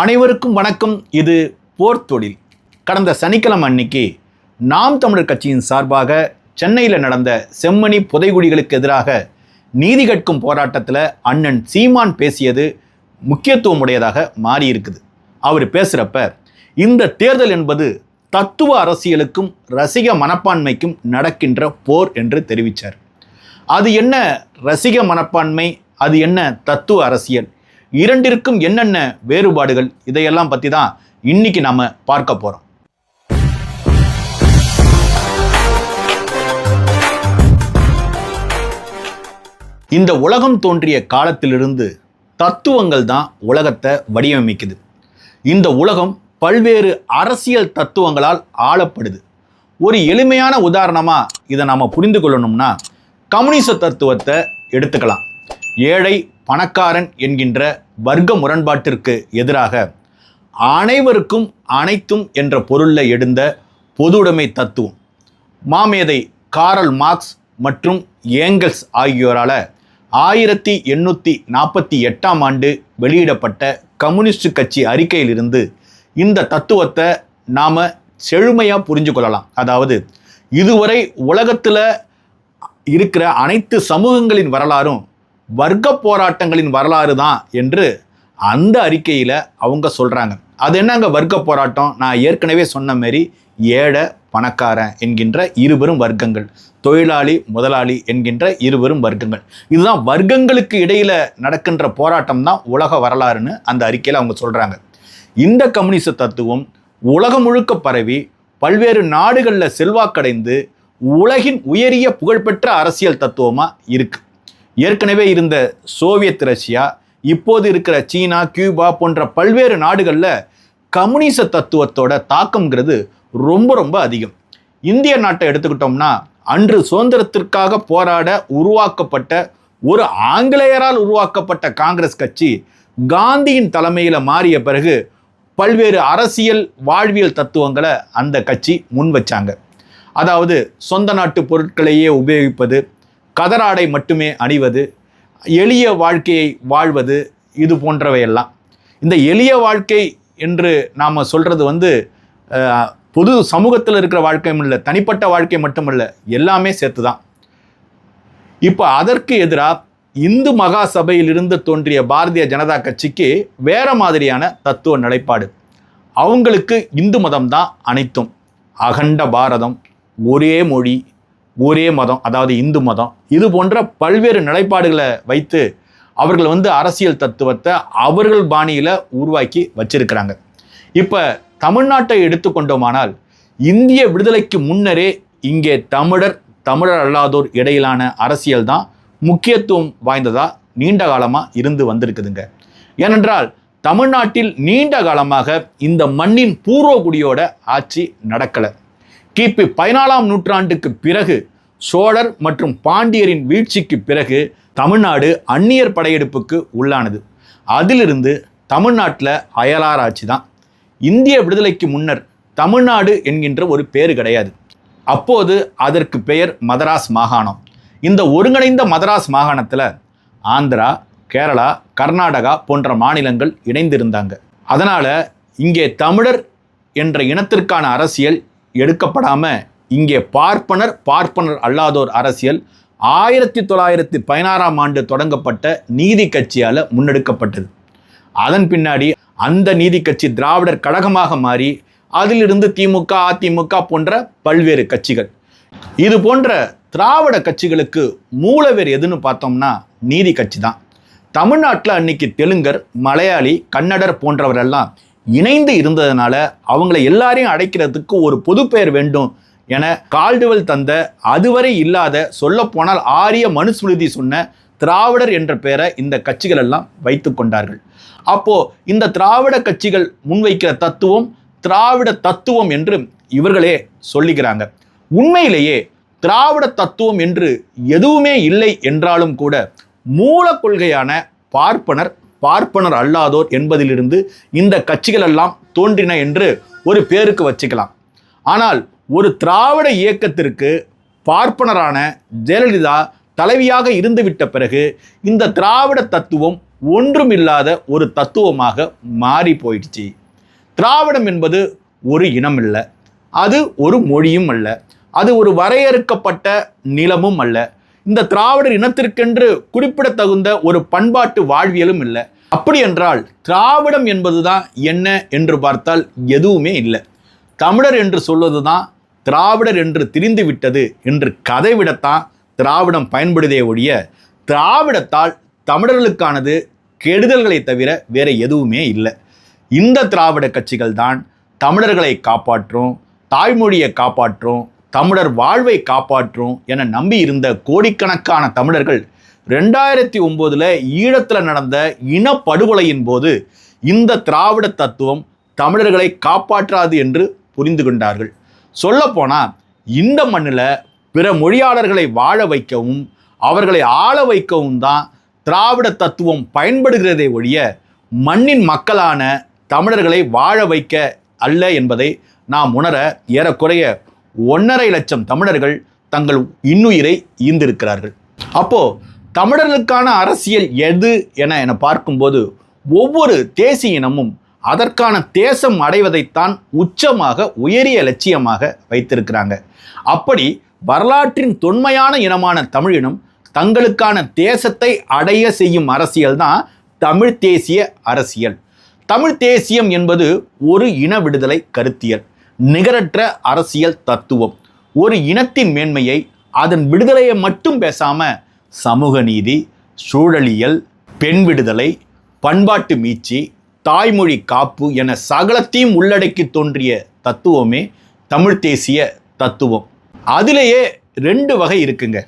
அனைவருக்கும் வணக்கம். இது போர் தொழில். கடந்த சனிக்கிழமை அன்னைக்கு நாம் தமிழர் கட்சியின் சார்பாக சென்னையில் நடந்த செம்மணி புதைகுடிகளுக்கு எதிராக நீதி கட்கும் போராட்டத்தில் அண்ணன் சீமான் பேசியது முக்கியத்துவம் உடையதாக மாறியிருக்குது. அவர் பேசுகிறப்ப இந்த தேர்தல் என்பது தத்துவ அரசியலுக்கும் ரசிக மனப்பான்மைக்கும் நடக்கின்ற போர் என்று தெரிவித்தார் அது என்ன ரசிக மனப்பான்மை? அது என்ன தத்துவ அரசியல்? இரண்டிற்கும் என்னென்ன வேறுபாடுகள்? இதையெல்லாம் பற்றி தான் இன்னைக்கு நாம் பார்க்க போகிறோம் இந்த உலகம் தோன்றிய காலத்திலிருந்து தத்துவங்கள் தான் உலகத்தை வடிவமைக்குது. இந்த உலகம் பல்வேறு அரசியல் தத்துவங்களால் ஆளப்படுது. ஒரு எளிமையான உதாரணமாக இதை நாம் புரிந்து கொள்ளணும்னா கம்யூனிச தத்துவத்தை எடுத்துக்கலாம். ஏழை பணக்காரன் என்கின்ற வர்க்க முரண்பாட்டிற்கு எதிராக அனைவருக்கும் அனைத்தும் என்ற பொருளில் எழுந்த பொதுவுடைமை தத்துவம். மாமேதை காரல் மார்க்ஸ் மற்றும் ஏங்கல்ஸ் ஆகியோரால் ஆயிரத்தி எண்ணூற்றி நாற்பத்தி எட்டாம் ஆண்டு வெளியிடப்பட்ட கம்யூனிஸ்ட் கட்சி அறிக்கையிலிருந்து இந்த தத்துவத்தை நாம் செழுமையாக புரிஞ்சு கொள்ளலாம். அதாவது இதுவரை உலகத்தில் இருக்கிற அனைத்து சமூகங்களின் வரலாறும் வர்க்க போராட்டங்களின் வரலாறு தான் என்று அந்த அறிக்கையில் அவங்க சொல்கிறாங்க அது என்னங்க வர்க்க போராட்டம் நான் ஏற்கனவே சொன்ன மாரி ஏழை பணக்காரன் என்கின்ற இருவரும் வர்க்கங்கள். தொழிலாளி முதலாளி என்கின்ற இருவரும் வர்க்கங்கள். இதுதான் வர்க்கங்களுக்கு இடையில் நடக்கின்ற போராட்டம் தான் உலக வரலாறுன்னு அந்த அறிக்கையில் அவங்க சொல்கிறாங்க இந்த கம்யூனிச தத்துவம் உலகம் முழுக்க பரவி பல்வேறு நாடுகளில் செல்வாக்கடைந்து உலகின் உயரிய புகழ்பெற்ற அரசியல் தத்துவமாக இருக்குது ஏற்கனவே இருந்த சோவியத் ரஷ்யா இப்போது இருக்கிற சீனா கியூபா போன்ற பல்வேறு நாடுகளில் கம்யூனிச தத்துவத்தோட தாக்கம்ங்கிறது ரொம்ப ரொம்ப அதிகம். இந்திய நாட்டை எடுத்துக்கிட்டோம்னா அன்று சுதந்திரத்திற்காக போராட உருவாக்கப்பட்ட ஒரு ஆங்கிலேயரால் உருவாக்கப்பட்ட காங்கிரஸ் கட்சி காந்தியின் தலைமையில் மாறிய பிறகு பல்வேறு அரசியல் வாழ்வியல் தத்துவங்களை அந்த கட்சி முன் வச்சாங்க. அதாவது சொந்த நாட்டு பொருட்களையே உபயோகிப்பது கதராடை மட்டுமே அணிவது எளிய வாழ்க்கையை வாழ்வது இது போன்றவையெல்லாம். இந்த எளிய வாழ்க்கை என்று நாம் சொல்கிறது வந்து பொது சமூகத்தில் இருக்கிற வாழ்க்கையும் இல்லை தனிப்பட்ட வாழ்க்கை மட்டுமல்ல எல்லாமே சேர்த்து தான் இப்போ அதற்கு எதிராக இந்து மகா சபையிலிருந்து தோன்றிய பாரதிய ஜனதா கட்சிக்கு வேற மாதிரியான தத்துவ நிலைப்பாடு. அவங்களுக்கு இந்து மதம் தான் அனைத்தும். அகண்ட பாரதம் ஒரே மொழி ஒரே மதம் அதாவது இந்து மதம். இது போன்ற பல்வேறு நிலைப்பாடுகளை வைத்து அவர்கள் வந்து அரசியல் தத்துவத்தை அவர்கள் பாணியில் உருவாக்கி வச்சிருக்கிறாங்க. இப்போ தமிழ்நாட்டை எடுத்துக்கொண்டோமானால் இந்திய விடுதலைக்கு முன்னரே இங்கே தமிழர் தமிழர் அல்லாதோர் இடையிலான அரசியல் தான் முக்கியத்துவம் வாய்ந்ததாக நீண்ட காலமாக இருந்து வந்திருக்குதுங்க. ஏனென்றால் தமிழ்நாட்டில் நீண்ட காலமாக இந்த மண்ணின் பூர்வகுடியோட ஆட்சி நடக்கலை. கிபி பதினாலாம் நூற்றாண்டுக்கு பிறகு சோழர் மற்றும் பாண்டியரின் வீழ்ச்சிக்கு பிறகு தமிழ்நாடு அந்நியர் படையெடுப்புக்கு உள்ளானது. அதிலிருந்து தமிழ்நாட்டில் அயலார் ஆட்சி தான். இந்திய விடுதலைக்கு முன்னர் தமிழ்நாடு என்கின்ற ஒரு பேர் கிடையாது. அப்போது அதற்கு பெயர் மதராஸ் மாகாணம். இந்த ஒருங்கிணைந்த மதராஸ் மாகாணத்தில் ஆந்திரா கேரளா கர்நாடகா போன்ற மாநிலங்கள் இணைந்திருந்தாங்க. அதனால் இங்கே தமிழர் என்ற இனத்திற்கான அரசியல் எடுக்கப்படாமல் இங்கே பார்ப்பனர் பார்ப்பனர் அல்லாதோர் அரசியல் ஆயிரத்தி தொள்ளாயிரத்தி பதினாறாம் ஆண்டு தொடங்கப்பட்ட நீதி கட்சியால் முன்னெடுக்கப்பட்டது. அதன் பின்னாடி அந்த நீதி கட்சி திராவிடர் கழகமாக மாறி அதிலிருந்து திமுக அதிமுக போன்ற பல்வேறு கட்சிகள். இது போன்ற திராவிட கட்சிகளுக்கு மூலவேர் எதுன்னு பார்த்தோம்னா நீதி கட்சி தான். தமிழ்நாட்டில் அன்னைக்கு தெலுங்கர் மலையாளி கன்னடர் போன்றவரெல்லாம் இணைந்து இருந்ததுனால அவங்களை எல்லாரையும் அடைக்கிறதுக்கு ஒரு பொது பெயர் வேண்டும் என கால்டுவல் தந்த அதுவரை இல்லாத சொல்லப்போனால் ஆரிய மனுஸ்மிருதி சொன்ன திராவிடர் என்ற பெயரை இந்த கட்சிகள் எல்லாம் வைத்து கொண்டார்கள். அப்போ இந்த திராவிட கட்சிகள் முன்வைக்கிற தத்துவம் திராவிட தத்துவம் என்று இவர்களே சொல்லிக்கிறாங்க உண்மையிலேயே திராவிட தத்துவம் என்று எதுவுமே இல்லை என்றாலும் கூட மூல கொள்கையான பார்ப்பனர் பார்ப்பனர் அல்லாதோர் என்பதிலிருந்து இந்த கட்சிகள் எல்லாம் தோன்றின என்று ஒரு பேருக்கு வச்சுக்கலாம். ஆனால் ஒரு திராவிட இயக்கத்திற்கு பார்ப்பனரான ஜெயலலிதா தலைவியாக இருந்துவிட்ட பிறகு இந்த திராவிட தத்துவம் ஒன்றுமில்லாத ஒரு தத்துவமாக மாறி போயிடுச்சு. திராவிடம் என்பது ஒரு இனம் இல்லை அது ஒரு மொழியும் அல்ல அது ஒரு வரையறுக்கப்பட்ட நிலமும் அல்ல. இந்த திராவிடர் இனத்திற்கென்று குறிப்பிடத்தகுந்த ஒரு பண்பாட்டு வாழ்வியலும் இல்லை. அப்படி என்றால் திராவிடம் என்பதுதான் என்ன என்று பார்த்தால் எதுவுமே இல்லை. தமிழர் என்று சொல்வது தான் திராவிடர் என்று திரிந்து விட்டது என்று கதை விடத்தான் திராவிடம் பயன்படுதே ஒழிய திராவிடத்தால் தமிழர்களுக்கானது கெடுதல்களை தவிர வேற எதுவுமே இல்லை. இந்த திராவிட கட்சிகள் தான் தமிழர்களை காப்பாற்றும் தாய்மொழியை காப்பாற்றும் தமிழர் வாழ்வை காப்பாற்றும் என நம்பி இருந்த கோடிக்கணக்கான தமிழர்கள் ரெண்டாயிரத்தி ஒம்போதில் ஈழத்தில் நடந்த இனப்படுகொலையின் போது இந்த திராவிட தத்துவம் தமிழர்களை காப்பாற்றாது என்று புரிந்து கொண்டார்கள். சொல்லப்போனால் இந்த மண்ணில் பிற மொழியாளர்களை வாழ வைக்கவும் அவர்களை ஆள வைக்கவும் தான் திராவிட தத்துவம் பயன்படுகிறதே ஒழிய மண்ணின் மக்களான தமிழர்களை வாழ வைக்க அல்ல என்பதை நாம் உணர ஏறக்குறைய ஒன்றரை லட்சம் தமிழர்கள் தங்கள் இன்னுயிரை ஈந்திருக்கிறார்கள் அப்போ தமிழர்களுக்கான அரசியல் எது என என பார்க்கும்போது ஒவ்வொரு தேசிய இனமும் அதற்கான தேசம் அடைவதைத்தான் உச்சமாக உயரிய லட்சியமாக வைத்திருக்கிறாங்க. அப்படி வரலாற்றின் தொன்மையான இனமான தமிழினம் தங்களுக்கான தேசத்தை அடைய செய்யும் அரசியல் தான் தமிழ் தேசிய அரசியல். தமிழ் தேசியம் என்பது ஒரு இன விடுதலை கருத்தியல். நிகரற்ற அரசியல் தத்துவம். ஒரு இனத்தின் மேன்மையை அதன் விடுதலையை மட்டும் பேசாம சமூக நீதி சூழலியல் பெண் விடுதலை பண்பாட்டு மீட்சி தாய்மொழி காப்பு என சகலத்தையும் உள்ளடக்கி தோன்றிய தத்துவமே தமிழ் தேசிய தத்துவம். அதிலேயே ரெண்டு வகை இருக்குங்க.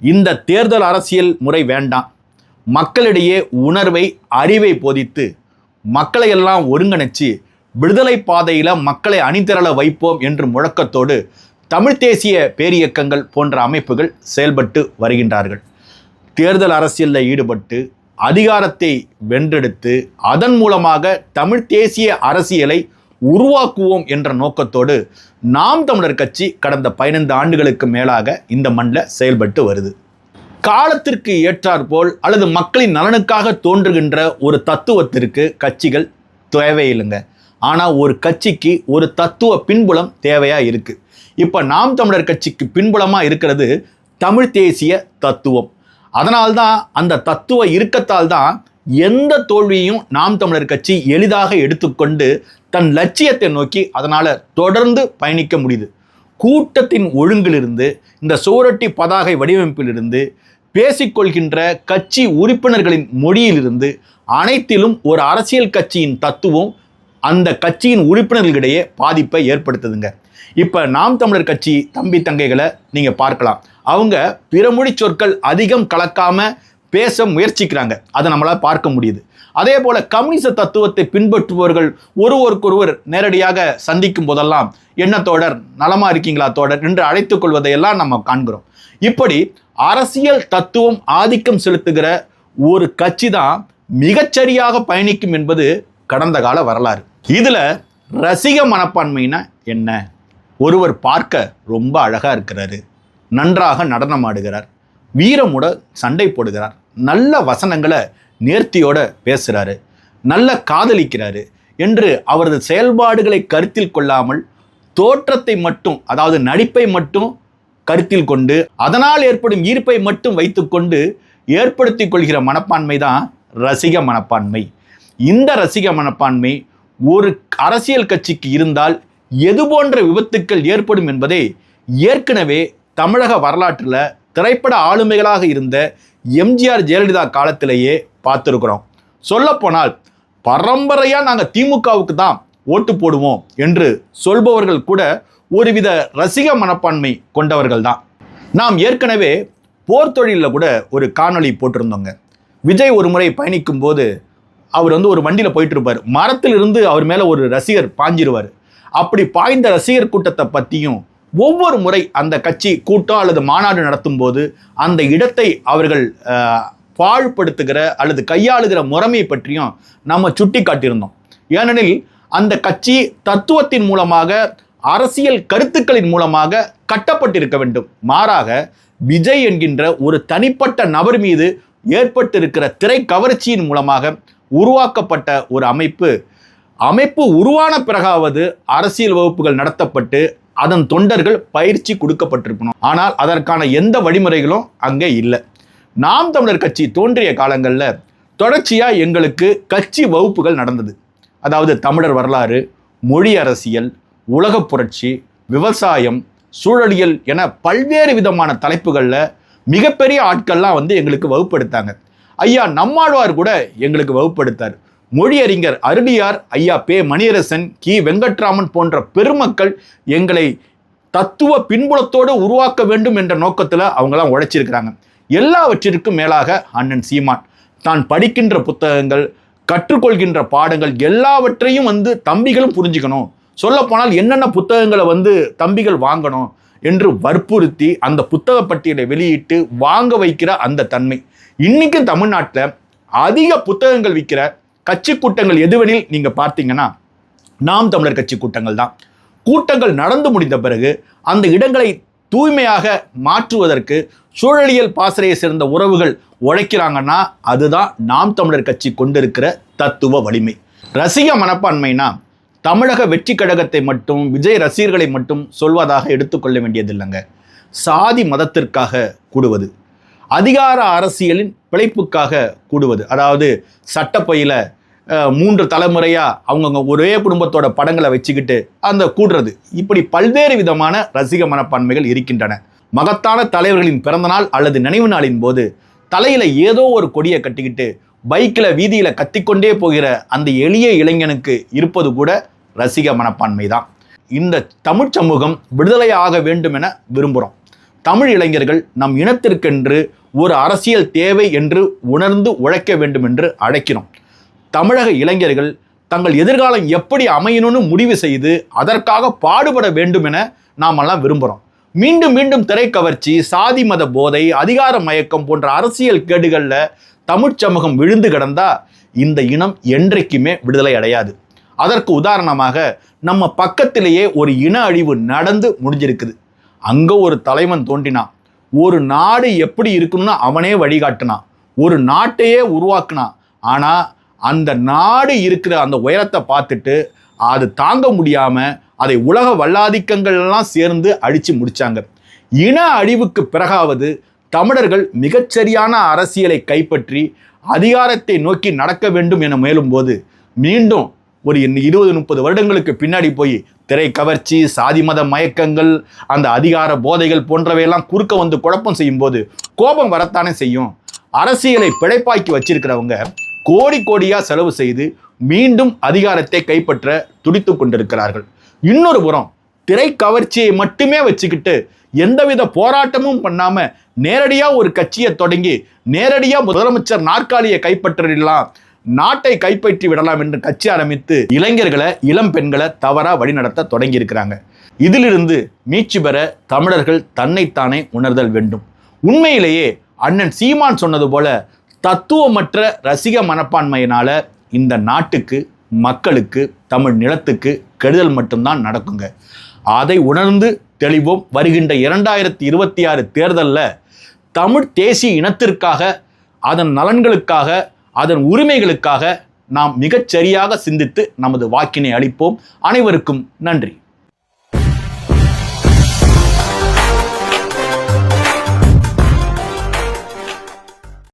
இந்த தேர்தல் அரசியல் முறை வேண்டாம். மக்களிடையே உணர்வை அறிவை போதித்து மக்களை எல்லாம் ஒருங்கிணைச்சு விடுதலை பாதையில் மக்களை அணிதிரள வைப்போம் என்று முழக்கத்தோடு தமிழ் தேசிய பேரியக்கங்கள் போன்ற அமைப்புகள் செயல்பட்டு வருகின்றார்கள். தேர்தல் அரசியலில் ஈடுபட்டு அதிகாரத்தை வென்றெடுத்து அதன் மூலமாக தமிழ் தேசிய அரசியலை உருவாக்குவோம் என்ற நோக்கத்தோடு நாம் தமிழர் கட்சி கடந்த பதினைந்து ஆண்டுகளுக்கு மேலாக இந்த மண்ணில் செயல்பட்டு வருது. காலத்திற்கு ஏற்றாற்போல் அல்லது மக்களின் நலனுக்காக தோன்றுகின்ற ஒரு தத்துவத்திற்கு கட்சிகள் தேவையில்லைங்க. ஆனால் ஒரு கட்சிக்கு ஒரு தத்துவ பின்புலம் தேவையாக இருக்குது இப்போ நாம் தமிழர் கட்சிக்கு பின்புலமாக இருக்கிறது தமிழ் தேசிய தத்துவம். அதனால்தான் அந்த தத்துவ இருக்கத்தால் தான் எந்த தோல்வியையும் நாம் தமிழர் கட்சி எளிதாக எடுத்துக்கொண்டு தன் லட்சியத்தை நோக்கி அதனால் தொடர்ந்து பயணிக்க முடியுது. கூட்டத்தின் ஒழுங்கிலிருந்து இந்த சோரட்டி பதாகை வடிவமைப்பிலிருந்து பேசிக்கொள்கின்ற கட்சி உறுப்பினர்களின் மொழியிலிருந்து அனைத்திலும் ஒரு அரசியல் கட்சியின் தத்துவம் அந்த கட்சியின் உறுப்பினர்களிடையே பாதிப்பை ஏற்படுத்துதுங்க. இப்போ நாம் தமிழர் கட்சி தம்பி தங்கைகளை நீங்கள் பார்க்கலாம். அவங்க பிறமொழி சொற்கள் அதிகம் கலக்காமல் பேச முயற்சிக்கிறாங்க. அதை நம்மளால் பார்க்க முடியுது. அதே போல கம்யூனிச தத்துவத்தை பின்பற்றுபவர்கள் ஒருவருக்கொருவர் நேரடியாக சந்திக்கும் போதெல்லாம் என்ன தோழர் நலமா இருக்கீங்களா தோழர்? என்று அழைத்துக் கொள்வதையெல்லாம் நம்ம காண்கிறோம். இப்படி அரசியல் தத்துவம் ஆதிக்கம் செலுத்துகிற ஒரு கட்சி தான் மிகச்சரியாக பயணிக்கும் என்பது கடந்த கால வரலாறு. இதில் ரசிக மனப்பான்மைனா என்ன? ஒருவர் பார்க்க ரொம்ப அழகாக இருக்கிறாரு. நன்றாக நடனம் ஆடுகிறார் வீரமுட சண்டை போடுகிறார். நல்ல வசனங்களை நேர்த்தியோட பேசுகிறாரு நல்ல காதலிக்கிறாரு என்று அவரது செயல்பாடுகளை கருத்தில் கொள்ளாமல் தோற்றத்தை மட்டும் அதாவது நடிப்பை மட்டும் கருத்தில் கொண்டு அதனால் ஏற்படும் ஈர்ப்பை மட்டும் வைத்துக்கொண்டு ஏற்படுத்தி கொள்கிற மனப்பான்மை தான் ரசிக மனப்பான்மை. இந்த ரசிக மனப்பான்மை ஒரு அரசியல் கட்சிக்கு இருந்தால் எது போன்ற விபத்துக்கள் ஏற்படும் என்பதை ஏற்கனவே தமிழக வரலாற்றில் திரைப்பட ஆளுமைகளாக இருந்த எம்ஜிஆர் ஜெயலலிதா காலத்திலேயே பார்த்துருக்குறோம். சொல்லப்போனால் பரம்பரையாக நாங்கள் திமுகவுக்கு தான் ஓட்டு போடுவோம் என்று சொல்பவர்கள் கூட ஒருவித ரசிக மனப்பான்மை கொண்டவர்கள் தான். நாம் ஏற்கனவே போர் தொழிலில் கூட ஒரு காணொளி போட்டிருந்தோங்க. விஜய் ஒரு முறை பயணிக்கும் போது அவர் வந்து ஒரு வண்டியில் போயிட்டு இருப்பார் மரத்திலிருந்து அவர் மேலே ஒரு ரசிகர் பாஞ்சிருவார். அப்படி பாய்ந்த ரசிகர் கூட்டத்தை பற்றியும் ஒவ்வொரு முறை அந்த கட்சி கூட்டம் அல்லது மாநாடு நடத்தும் போது அந்த இடத்தை அவர்கள் பாழ்படுத்துகிற அல்லது கையாளுகிற முறைமையை பற்றியும் நம்ம சுட்டி காட்டியிருந்தோம் ஏனெனில் அந்த கட்சி தத்துவத்தின் மூலமாக அரசியல் கருத்துக்களின் மூலமாக கட்டப்பட்டிருக்க வேண்டும். மாறாக விஜய் என்கின்ற ஒரு தனிப்பட்ட நபர் மீது ஏற்பட்டிருக்கிற திரை கவர்ச்சியின் மூலமாக உருவாக்கப்பட்ட ஒரு அமைப்பு. அமைப்பு உருவான பிறகாவது அரசியல் வகுப்புகள் நடத்தப்பட்டு அதன் தொண்டர்கள் பயிற்சி கொடுக்கப்பட்டிருக்கணும். ஆனால் அதற்கான எந்த வழிமுறைகளும் அங்கே இல்லை. நாம் தமிழர் கட்சி தோன்றிய காலங்களில் தொடர்ச்சியாக எங்களுக்கு கட்சி வகுப்புகள் நடந்தது. அதாவது தமிழர் வரலாறு மொழி அரசியல் உலகப் புரட்சி விவசாயம் சூழலியல் என பல்வேறு விதமான தலைப்புகளில் மிகப்பெரிய ஆட்கள்லாம் வந்து எங்களுக்கு வகுப்படுத்தாங்க. ஐயா நம்மாழ்வார் கூட எங்களுக்கு வகுப்படுத்தார். மொழியறிஞர் அருளியார் ஐயா பே மணியரசன் கி. வெங்கட்ராமன் போன்ற பெருமக்கள் எங்களை தத்துவ பின்புலத்தோடு உருவாக்க வேண்டும் என்ற நோக்கத்தில் அவங்களாம் உழைச்சிருக்கிறாங்க. எல்லாவற்றிற்கும் மேலாக அண்ணன் சீமான் தான் படிக்கின்ற புத்தகங்கள் கற்றுக்கொள்கின்ற பாடங்கள் எல்லாவற்றையும் வந்து தம்பிகளும் புரிஞ்சுக்கணும். சொல்லப்போனால் என்னென்ன புத்தகங்களை வந்து தம்பிகள் வாங்கணும் என்று வற்புறுத்தி அந்த புத்தக பட்டியலை வெளியிட்டு வாங்க வைக்கிற அந்த தன்மை. இன்றைக்கும் தமிழ்நாட்டில் அதிக புத்தகங்கள் விற்கிற கட்சி கூட்டங்கள் எதுவெனில் நீங்கள் பார்த்தீங்கன்னா நாம் தமிழர் கட்சி கூட்டங்கள் தான். கூட்டங்கள் நடந்து முடிந்த பிறகு அந்த இடங்களை தூய்மையாக மாற்றுவதற்கு சூழலியல் பாசறையை சேர்ந்த உறவுகள் உழைக்கிறாங்கன்னா அதுதான் நாம் தமிழர் கட்சி கொண்டிருக்கிற தத்துவ வலிமை. ரசிக மனப்பான்மைனா தமிழக வெற்றி கழகத்தை மட்டும் விஜய் ரசிகர்களை மட்டும் சொல்வதாக எடுத்துக்கொள்ள வேண்டியதில்லைங்க. சாதி மதத்திற்காக கூடுவது. அதிகார அரசியலின் பிழைப்புக்காக கூடுவது. அதாவது சட்டப்பையில் மூன்று தலைமுறையாக அவங்கவுங்க ஒரே குடும்பத்தோட படங்களை வச்சுக்கிட்டு அந்த கூடுறது. இப்படி பல்வேறு விதமான ரசிக மனப்பான்மைகள் இருக்கின்றன. மகத்தான தலைவர்களின் பிறந்தநாள் அல்லது நினைவு நாளின் போது தலையில் ஏதோ ஒரு கொடியை கட்டிக்கிட்டு பைக்கில் வீதியில் கத்திக்கொண்டே போகிற அந்த எளிய இளைஞனுக்கு இருப்பது கூட ரசிக மனப்பான்மை தான். இந்த தமிழ் சமூகம் விடுதலை ஆக வேண்டும் என விரும்புகிறோம் தமிழ் இளைஞர்கள் நம் இனத்திற்கென்று ஒரு அரசியல் தேவை என்று உணர்ந்து உழைக்க வேண்டும் என்று அழைக்கிறோம். தமிழக இளைஞர்கள் தங்கள் எதிர்காலம் எப்படி அமையணும்னு முடிவு செய்து அதற்காக பாடுபட வேண்டும் என நாமெல்லாம் விரும்புகிறோம் மீண்டும் மீண்டும் திரைக்கவர்ச்சி சாதி மத போதை அதிகார மயக்கம் போன்ற அரசியல் கேடுகளில் தமிழ்ச் சமூகம் விழுந்து கிடந்தா இந்த இனம் என்றைக்குமே விடுதலை அடையாது. அதற்கு உதாரணமாக நம்ம பக்கத்திலேயே ஒரு இன அழிவு நடந்து முடிஞ்சிருக்குது. அங்கே ஒரு தலைவன் தோன்றினான். ஒரு நாடு எப்படி இருக்கணும்னு அவனே வழிகாட்டினான். ஒரு நாட்டையே உருவாக்குனான். ஆனால் அந்த நாடு இருக்கிற அந்த உயரத்தை பார்த்துட்டு அது தாங்க முடியாமல் அதை உலக வல்லாதிக்கங்கள்லாம் சேர்ந்து அழித்து முடித்தாங்க இன அழிவுக்கு பிறகாவது தமிழர்கள் மிகச்சரியான அரசியலை கைப்பற்றி அதிகாரத்தை நோக்கி நடக்க வேண்டும் என முயலும்போது மீண்டும் ஒரு இருபது முப்பது வருடங்களுக்கு பின்னாடி போய் திரை கவர்ச்சி சாதி மத மயக்கங்கள் அந்த அதிகார போதைகள் போன்றவையெல்லாம் குறுக்க வந்து குழப்பம் செய்யும்போது கோபம் வரத்தானே செய்யும். அரசியலை பிழைப்பாக்கி வச்சிருக்கிறவங்க கோடி கோடியாக செலவு செய்து மீண்டும் அதிகாரத்தை கைப்பற்ற துடித்து கொண்டிருக்கிறார்கள். இன்னொரு புறம் திரை கவர்ச்சியை மட்டுமே வச்சுக்கிட்டு எந்தவித போராட்டமும் பண்ணாமல் நேரடியாக ஒரு கட்சியை தொடங்கி நேரடியாக முதலமைச்சர் நாற்காலியை கைப்பற்றிடலாம் நாட்டை கைப்பற்றி விடலாம் என்று கட்சி ஆரம்பித்து இளைஞர்களை இளம் பெண்களை தவறாக வழிநடத்த தொடங்கி இருக்கிறாங்க இதிலிருந்து மீட்சி பெற தமிழர்கள் தன்னைத்தானே உணர்தல் வேண்டும். உண்மையிலேயே அண்ணன் சீமான் சொன்னது போல தத்துவமற்ற ரசிக மனப்பான்மையினால இந்த நாட்டுக்கு மக்களுக்கு தமிழ் நிலத்துக்கு கெடுதல் மட்டும்தான் நடக்குங்க. அதை உணர்ந்து தெளிவோம். வருகின்ற இரண்டாயிரத்தி இருபத்தி ஆறு தேர்தலில் தமிழ் தேசிய இனத்திற்காக அதன் நலன்களுக்காக அதன் உரிமைகளுக்காக நாம் மிகச் சரியாக சிந்தித்து நமது வாக்கினை அளிப்போம். அனைவருக்கும் நன்றி.